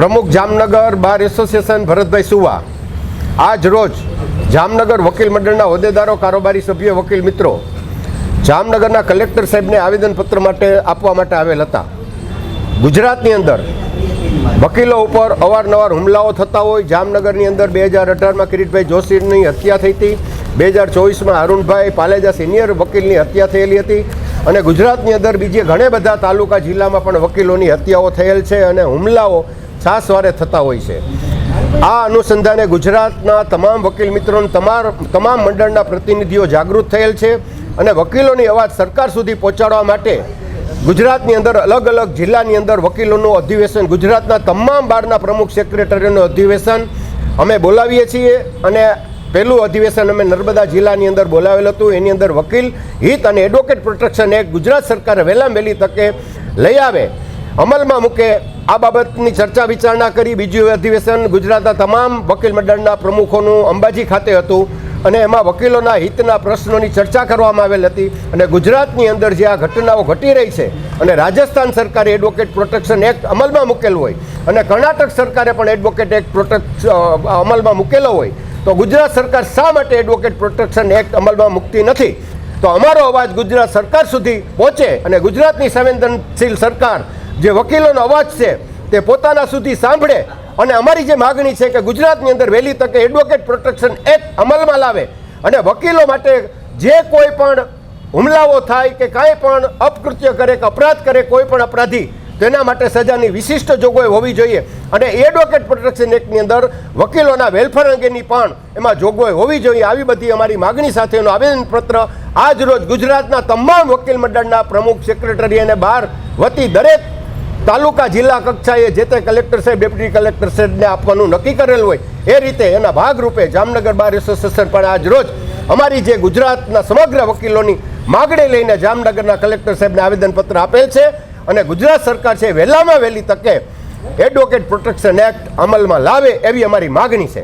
પ્રમુખ Jamnagar bar association Bharatbhai સુવા. આજ રોજ જામનગર વકીલ મંડળના હોદ્દેદારો, કારોબારી સભ્યો, વકીલ મિત્રો જામનગરના કલેક્ટર સાહેબને આવેદનપત્ર માટે આપવા માટે આવેલ હતા. ગુજરાતની અંદર વકીલો ઉપર અવારનવાર હુમલાઓ થતા હોય. જામનગરની અંદર બે હજાર અઢારમાં કિરીટભાઈ જોશીની હત્યા થઈ હતી. બે હજાર ચોવીસમાં અરુણભાઈ પાલેજા સિનિયર વકીલની હત્યા થયેલી હતી. અને ગુજરાતની અંદર બીજે ઘણા બધા તાલુકા જિલ્લામાં પણ વકીલોની હત્યાઓ થયેલ છે અને હુમલાઓ છાસવારે થતા હોય છે. આ અનુસંધાને ગુજરાતના તમામ વકીલ મિત્રોને તમામ તમામ મંડળના પ્રતિનિધિઓ જાગૃત થયેલ છે અને વકીલોની અવાજ સરકાર સુધી પહોંચાડવા માટે ગુજરાતની અંદર અલગ અલગ જિલ્લાની અંદર વકીલોનું અધિવેશન, ગુજરાતના તમામ બારના પ્રમુખ સેક્રેટરીનું અધિવેશન અમે બોલાવીએ છીએ અને પહેલું અધિવેશન અમે નર્મદા જિલ્લાની અંદર બોલાવેલ હતું. એની અંદર વકીલ હિત અને એડવોકેટ પ્રોટેક્શન એક્ટ ગુજરાત સરકારે વહેલા વહેલી તકે લઈ આવે. અમલમાં મૂકે. આ બાબતની ચર્ચા વિચારણા કરી બીજું અધિવેશન ગુજરાતના તમામ વકીલ મંડળના પ્રમુખોનું અંબાજી ખાતે હતું અને એમાં વકીલોના હિતના પ્રશ્નોની ચર્ચા કરવામાં આવેલ હતી અને ગુજરાતની અંદર જે આ ઘટનાઓ ઘટી રહી છે અને રાજસ્થાન સરકારે એડવોકેટ પ્રોટેક્શન એક્ટ અમલમાં મૂકેલ હોય અને કર્ણાટક સરકારે પણ એડવોકેટ એક્ટ પ્રોટેક્ટ અમલમાં મૂકેલો હોય, તો ગુજરાત સરકાર શા માટે એડવોકેટ પ્રોટેક્શન એક્ટ અમલમાં મૂકતી નથી? તો અમારો અવાજ ગુજરાત સરકાર સુધી પહોંચે અને ગુજરાતની સંવેદનશીલ સરકાર જે વકીલોનો અવાજ છે, તે પોતાના સુધી સાંભળે અને અમારી જે માગણી છે કે ગુજરાતની અંદર વહેલી તકે એડવોકેટ પ્રોટેક્શન એક્ટ અમલમાં લાવે અને વકીલો માટે જે કોઈ પણ હુમલાઓ થાય કે કાંઈ પણ અપકૃત્ય કરે કે અપરાધ કરે, કોઈ પણ અપરાધી તેના માટે સજાની વિશિષ્ટ જોગવાઈ હોવી જોઈએ. અને એડવોકેટ પ્રોટેક્શન એક્ટની અંદર વકીલોના વેલફેર અંગેની પણ એમાં જોગવાઈ હોવી જોઈએ. આવી બધી અમારી માગણી સાથેનું આવેદનપત્ર આજ રોજ ગુજરાતના તમામ વકીલ મંડળના પ્રમુખ સેક્રેટરી અને બાર વતી દરેક તાલુકા જિલ્લા કક્ષાએ જે તે કલેક્ટર સાહેબ, ડેપ્યુટી કલેક્ટર સાહેબને આપવાનું નક્કી કરેલ હોય, એ રીતે એના ભાગરૂપે જામનગર બાર એસોસિએશન પણ આજ રોજ અમારી જે ગુજરાતના સમગ્ર વકીલોની માગણી લઈને જામનગરના કલેક્ટર સાહેબને આવેદનપત્ર આપેલ છે અને ગુજરાત સરકાર છે વહેલામાં વહેલી તકે એડવોકેટ પ્રોટેક્શન એક્ટ અમલમાં લાવે એવી અમારી માગણી છે.